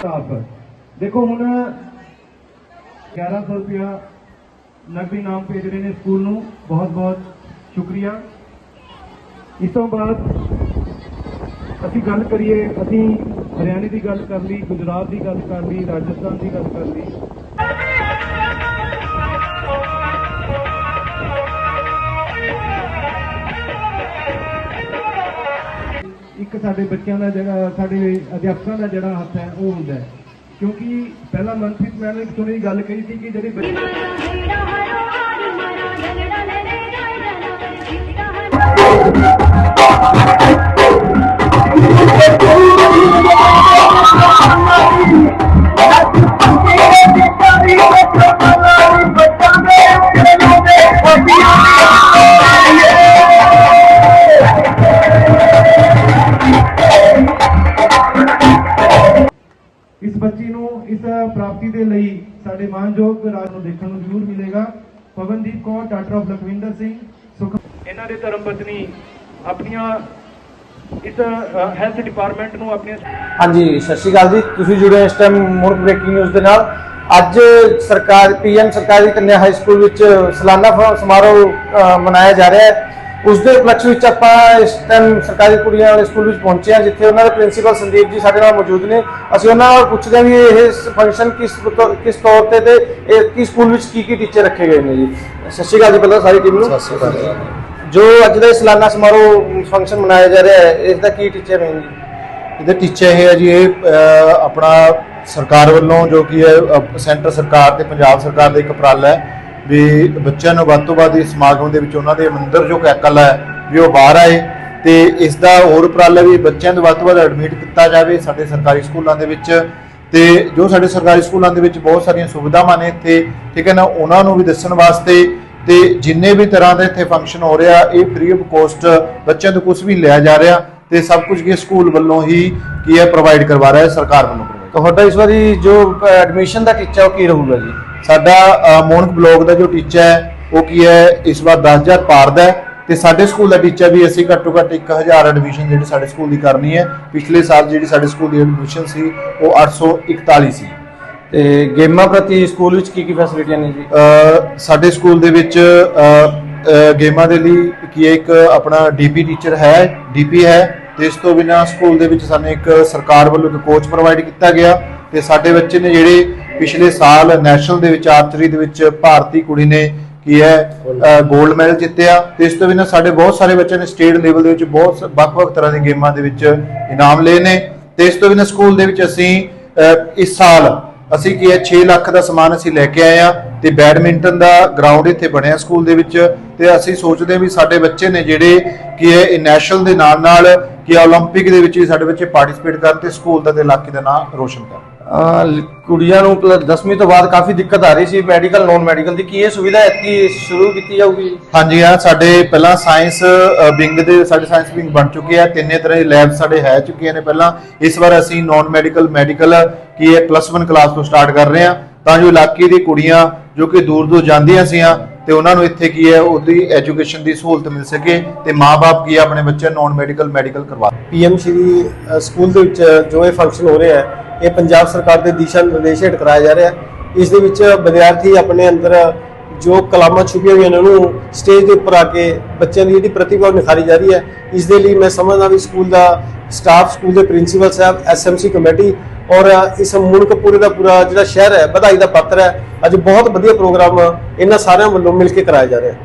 Staff ਦੇਖੋ ਹੁਣ 1100 ਰੁਪਇਆ ਨਕਦੀ ਨਾਮ ਭੇਜ ਰਹੇ ਨੇ ਸਕੂਲ ਨੂੰ। ਬਹੁਤ ਬਹੁਤ ਸ਼ੁਕਰੀਆ। ਇਸ ਤੋਂ ਬਾਅਦ ਅਸੀਂ ਗੱਲ ਕਰੀਏ, ਅਸੀਂ ਹਰਿਆਣੇ ਦੀ ਗੱਲ ਕਰ ਲਈ, ਗੁਜਰਾਤ ਦੀ ਗੱਲ ਕਰ ਲਈ, ਰਾਜਸਥਾਨ ਦੀ ਗੱਲ ਕਰ ਲਈ। ਇੱਕ ਸਾਡੇ ਬੱਚਿਆਂ ਦਾ ਜਿਹੜਾ, ਸਾਡੇ ਅਧਿਆਪਕਾਂ ਦਾ ਜਿਹੜਾ ਹੱਥ ਹੈ, ਉਹ ਹੁੰਦਾ ਹੈ। ਕਿਉਂਕਿ ਪਹਿਲਾਂ ਮਨਪ੍ਰੀਤ ਮੈਮ ਨੇ ਇੱਕ ਸੋਹਣੀ ਜਿਹੀ ਗੱਲ ਕਹੀ ਸੀ ਕਿ ਜਿਹੜੇ ਬੱਚੇ ਇਸ ਬੱਚੀ ਨੂੰ ਇਸ ਪ੍ਰਾਪਤੀ ਦੇ ਲਈ ਸਾਡੇ ਮਾਨਯੋਗ ਰਾਜ ਨੂੰ ਦੇਖਣ ਨੂੰ ਜ਼ਰੂਰ ਮਿਲੇਗਾ। ਪਵਨਦੀਪ ਕੌਰ ਡਾਕਟਰ ਆਫ ਲਖਵਿੰਦਰ ਸਿੰਘ ਸੁਖ ਇਹਨਾਂ ਦੇ ਧਰਮ ਪਤਨੀ ਆਪਣੀਆਂ ਇਸ ਹੈਲਥ ਡਿਪਾਰਟਮੈਂਟ ਨੂੰ ਆਪਣੀਆਂ ਹਾਂਜੀ ਸਤਿ ਸ਼੍ਰੀ ਅਕਾਲ ਜੀ। ਤੁਸੀਂ ਜੁੜੇ ਹੋ ਇਸ ਟਾਈਮ ਮੁਰਕ ਬ੍ਰੇਕਿੰਗ ਨਿਊਜ਼ ਦੇ ਨਾਲ। ਅੱਜ ਸਰਕਾਰ ਪੀਐਮ ਸਰਕਾਰੀ ਕੰਨਿਆ ਹਾਈ ਸਕੂਲ ਵਿੱਚ ਸਾਲਾਨਾ ਸਮਾਰੋਹ ਮਨਾਇਆ ਜਾ ਰਿਹਾ ਹੈ। ਉਸ ਦੇ ਉਪਲਕਸ਼ ਵਿੱਚ ਆਪਾਂ ਇਸ ਟਾਈਮ ਸਰਕਾਰੀ ਕੁੜੀਆਂ ਵਾਲੇ ਸਕੂਲ ਵਿੱਚ ਪਹੁੰਚੇ ਹਾਂ ਜਿੱਥੇ ਉਹਨਾਂ ਦੇ ਪ੍ਰਿੰਸੀਪਲ ਸੰਦੀਪ ਜੀ ਸਾਡੇ ਨਾਲ ਮੌਜੂਦ ਨੇ। ਅਸੀਂ ਉਹਨਾਂ ਨਾਲ ਪੁੱਛਦੇ ਹਾਂ ਵੀ ਇਹ ਫੰਕਸ਼ਨ ਕਿਸ ਕਿਸ ਤੌਰ ਤੇ ਤੇ ਇਹ ਕੀ ਸਕੂਲ ਵਿੱਚ ਕੀ ਕੀ ਟੀਚਰ ਰੱਖੇ ਗਏ ਨੇ ਜੀ? ਸਤਿ ਸ਼੍ਰੀ ਅਕਾਲ ਜੀ ਪਹਿਲਾਂ ਸਾਰੀ ਟੀਮ ਨੂੰ। ਸਤਿ ਸ਼੍ਰੀ ਅਕਾਲ ਜੀ। ਅੱਜ ਦਾ ਸਾਲਾਨਾ ਸਮਾਰੋਹ ਫੰਕਸ਼ਨ ਮਨਾਇਆ ਜਾ ਰਿਹਾ ਹੈ ਇਸ ਦਾ ਕੀ ਟੀਚਰ ਹੈ ਜੀ? ਇਹਦੇ ਟੀਚੇ ਇਹ ਹੈ ਜੀ ਇਹ ਆਪਣਾ ਸਰਕਾਰ ਵੱਲੋਂ ਜੋ ਕਿ ਹੈ ਸੈਂਟਰ ਸਰਕਾਰ ਤੇ ਪੰਜਾਬ ਸਰਕਾਰ ਦਾ ਇੱਕ ਉਪਰਾਲਾ ਹੈ। ਵੀ ਬੱਚਿਆਂ ਨੂੰ ਵੱਧ ਤੋਂ ਵੱਧ ਇਸ ਸਮਾਗਮ ਦੇ ਵਿੱਚ ਉਹਨਾਂ ਦੇ ਮੰਦਰ ਜੋ ਕੈਕਲ ਹੈ, ਵੀ ਉਹ ਬਾਹਰ ਆਏ ਤੇ ਇਸ ਦਾ ਹੋਰ ਉਪਰਾਲਾ ਵੀ ਬੱਚਿਆਂ ਨੂੰ ਵੱਧ ਤੋਂ ਵੱਧ ਐਡਮਿਟ ਕੀਤਾ ਜਾਵੇ ਸਾਡੇ ਸਰਕਾਰੀ ਸਕੂਲਾਂ ਦੇ ਵਿੱਚ। ਤੇ ਜੋ ਸਾਡੇ ਸਰਕਾਰੀ ਸਕੂਲਾਂ ਦੇ ਵਿੱਚ ਬਹੁਤ ਸਾਰੀਆਂ ਸੁਵਿਧਾਵਾਂ ਨੇ ਇੱਥੇ, ਠੀਕ ਹੈ ਨਾ, ਉਹਨਾਂ ਨੂੰ ਵੀ ਦੱਸਣ ਵਾਸਤੇ ਤੇ ਜਿੰਨੇ ਵੀ ਤਰ੍ਹਾਂ ਦੇ ਇੱਥੇ ਫੰਕਸ਼ਨ ਹੋ ਰਿਹਾ, ਇਹ ਫ੍ਰੀ ਆਫ ਕੋਸਟ ਬੱਚਿਆਂ ਤੋਂ ਕੁਝ ਵੀ ਲਿਆ ਜਾ ਰਿਹਾ ਤੇ ਸਭ ਕੁਝ ਇਹ ਸਕੂਲ ਵੱਲੋਂ ਹੀ ਕੀ ਹੈ ਪ੍ਰੋਵਾਈਡ ਕਰਵਾ ਰਿਹਾ ਹੈ, ਸਰਕਾਰ ਵੱਲੋਂ ਤੁਹਾਡਾ ਇਸ ਵਾਰੀ ਜੋ ਐਡਮਿਸ਼ਨ ਦਾ ਟੀਚਾ ਉਹ ਕੀ ਰਹੂਗਾ ਜੀ? ਸਾਡਾ ਮੋਨਕ ਬਲਾਕ ਦਾ ਜੋ ਟੀਚਾ ਹੈ ਉਹ ਕੀ ਹੈ ਇਸ ਵਾਰ 10000 ਪਾਰ ਦਾ ਹੈ ਤੇ ਸਾਡੇ ਸਕੂਲ ਦਾ ਟੀਚਾ ਵੀ ਅਸੀਂ ਘੱਟੋ ਘੱਟ 1000 ਐਡਮਿਸ਼ਨ ਜਿਹੜੀ ਸਾਡੇ ਸਕੂਲ ਦੀ ਕਰਨੀ ਹੈ। ਪਿਛਲੇ ਸਾਲ ਜਿਹੜੀ ਸਾਡੇ ਸਕੂਲ ਦੀ ਐਡਮਿਸ਼ਨ ਸੀ ਉਹ 841 ਸੀ ਤੇ ਗੇਮਾਂ ਪ੍ਰਤੀ ਸਕੂਲ ਵਿੱਚ ਕੀ ਕੀ ਫੈਸਿਲਿਟੀਆਂ ਨੇ ਜੀ? ਸਾਡੇ ਸਕੂਲ ਦੇ ਵਿੱਚ ਗੇਮਾਂ ਦੇ ਲਈ ਕੀ ਇੱਕ ਆਪਣਾ ਡੀਪੀ ਟੀਚਰ ਹੈ ਡੀਪੀ ਹੈ। ਤੇ ਇਸ ਤੋਂ ਬਿਨਾਂ ਸਕੂਲ ਦੇ ਵਿੱਚ ਸਾਨੂੰ ਇੱਕ ਸਰਕਾਰ ਵੱਲੋਂ ਇੱਕ ਕੋਚ ਪ੍ਰੋਵਾਈਡ ਕੀਤਾ ਗਿਆ। ਤੇ ਸਾਡੇ ਬੱਚੇ ਨੇ ਜਿਹੜੇ ਪਿਛਲੇ ਸਾਲ ਨੈਸ਼ਨਲ ਦੇ ਵਿੱਚ ਆਰਚਰੀ ਦੇ ਵਿੱਚ ਭਾਰਤੀ ਕੁੜੀ ਨੇ ਕੀ ਹੈ ਗੋਲਡ ਮੈਡਲ ਜਿੱਤਿਆ ਤੇ ਇਸ ਤੋਂ ਬਿਨਾਂ ਸਾਡੇ ਬਹੁਤ ਸਾਰੇ ਬੱਚਿਆਂ ਨੇ ਸਟੇਟ ਲੈਵਲ ਦੇ ਵਿੱਚ ਬਹੁਤ ਵੱਖ-ਵੱਖ ਤਰ੍ਹਾਂ ਦੀਆਂ ਗੇਮਾਂ ਦੇ ਵਿੱਚ ਇਨਾਮ ਲਏ ਨੇ ਤੇ ਇਸ ਤੋਂ ਬਿਨਾਂ ਸਕੂਲ ਦੇ ਵਿੱਚ ਅਸੀਂ ਇਸ ਸਾਲ ਅਸੀਂ ਕੀ ਹੈ 6 ਲੱਖ ਦਾ ਸਮਾਨ ਅਸੀਂ ਲੈ ਕੇ ਆਏ ਆ ਤੇ ਬੈਡਮਿੰਟਨ ਦਾ ਗਰਾਊਂਡ ਇੱਥੇ ਬਣਿਆ ਸਕੂਲ ਦੇ ਵਿੱਚ ਤੇ ਅਸੀਂ ਸੋਚਦੇ ਹਾਂ ਵੀ ਸਾਡੇ ਬੱਚੇ ਨੇ ਜਿਹੜੇ ਕੀ ਹੈ ਨੈਸ਼ਨਲ ਦੇ ਨਾਲ ਨਾਲ ਕਿ 올림픽 ਦੇ ਵਿੱਚ ਵੀ ਸਾਡੇ ਬੱਚੇ ਪਾਰਟਿਸਿਪੇਟ ਕਰਨ ਤੇ ਸਕੂਲ ਦਾ ਤੇ ਇਲਾਕੇ ਦਾ ਨਾਮ ਰੋਸ਼ਨ ਕਰਨ। ਅਹ ਕੁੜੀਆਂ ਨੂੰ 10ਵੀਂ ਤੋਂ ਬਾਅਦ ਕਾਫੀ ਦਿੱਕਤ ਆ ਰਹੀ ਸੀ ਮੈਡੀਕਲ ਨੋਨ ਮੈਡੀਕਲ ਦੀ। ਕੀ ਇਹ ਸੁਵਿਧਾ ਇੱਥੇ ਸ਼ੁਰੂ ਕੀਤੀ ਜਾਊਗੀ? ਹਾਂਜੀ, ਆ ਸਾਡੇ ਪਹਿਲਾਂ ਸਾਇੰਸ ਵਿੰਗ ਦੇ, ਸਾਡੇ ਸਾਇੰਸ ਵਿੰਗ ਬਣ ਚੁੱਕੇ ਆ। ਤਿੰਨੇ ਤਰ੍ਹਾਂ ਦੇ ਲੈਬ ਸਾਡੇ ਹੈ ਚੁੱਕੀਆਂ ਨੇ ਪਹਿਲਾਂ। ਇਸ ਵਾਰ ਅਸੀਂ ਨੋਨ ਮੈਡੀਕਲ ਮੈਡੀਕਲ ਕੀ ਹੈ ਪਲੱਸ 1 ਕਲਾਸ ਤੋਂ ਸਟਾਰਟ ਕਰ ਰਹੇ ਆ। ਤਾਂ ਜੋ ਇਲਾਕੇ ਦੀ ਕੁੜੀਆਂ ਜੋ ਕਿ ਦੂਰ ਦੂਰ ਜਾਂਦੀਆਂ ਸੀਆਂ ਤੇ ਉਹਨਾਂ ਨੂੰ ਇੱਥੇ ਕੀ ਹੈ, ਉਹਦੀ ਐਜੂਕੇਸ਼ਨ ਦੀ ਸਹੂਲਤ ਮਿਲ ਸਕੇ ਤੇ ਮਾਪੇ ਕੀ ਆਪਣੇ ਬੱਚਿਆਂ ਨਾਨ ਮੈਡੀਕਲ ਮੈਡੀਕਲ ਕਰਵਾ ਪੀਐਮ ਸ਼੍ਰੀ ਸਕੂਲ ਦੇ ਵਿੱਚ ਜੋ ਇਹ ਫੰਕਸ਼ਨ ਹੋ ਰਿਹਾ ਹੈ, ਇਹ ਪੰਜਾਬ ਸਰਕਾਰ ਦੇ ਦਿਸ਼ਾ ਨਿਰਦੇਸ਼ ਹੇਠ ਕਰਾਇਆ ਜਾ ਰਿਹਾ ਹੈ। ਇਸ ਦੇ ਵਿੱਚ ਵਿਦਿਆਰਥੀ ਆਪਣੇ ਅੰਦਰ ਜੋ ਕਲਾਮਾਂ ਛੁਪੀਆਂ ਹੋਈਆਂ ਨੇ, ਉਹਨੂੰ ਸਟੇਜ ਦੇ ਉੱਪਰ ਆ ਕੇ ਬੱਚਿਆਂ ਦੀ ਜਿਹੜੀ ਪ੍ਰਤਿਭਾ ਉਹ ਨਿਖਾਰੀ ਜਾ ਰਹੀ ਹੈ। ਇਸ ਦੇ ਲਈ ਮੈਂ ਸਮਝਦਾ ਵੀ ਸਕੂਲ ਦਾ ਸਟਾਫ ਸਕੂਲ ਦੇ ਪ੍ਰਿੰਸੀਪਲ ਸਾਹਿਬ ਐਸਐਮਸੀ ਕਮੇਟੀ ਔਰ ਇਸ ਮੁਲਕ ਪੂਰੇ ਦਾ ਪੂਰਾ ਜਿਹੜਾ ਸ਼ਹਿਰ ਹੈ, ਵਧਾਈ ਦਾ ਪਾਤਰ ਹੈ। ਅੱਜ ਬਹੁਤ ਵਧੀਆ ਪ੍ਰੋਗਰਾਮ ਇਹਨਾਂ ਸਾਰਿਆਂ ਵੱਲੋਂ ਮਿਲ ਕੇ ਕਰਾਇਆ ਜਾ ਰਿਹਾ ਹੈ।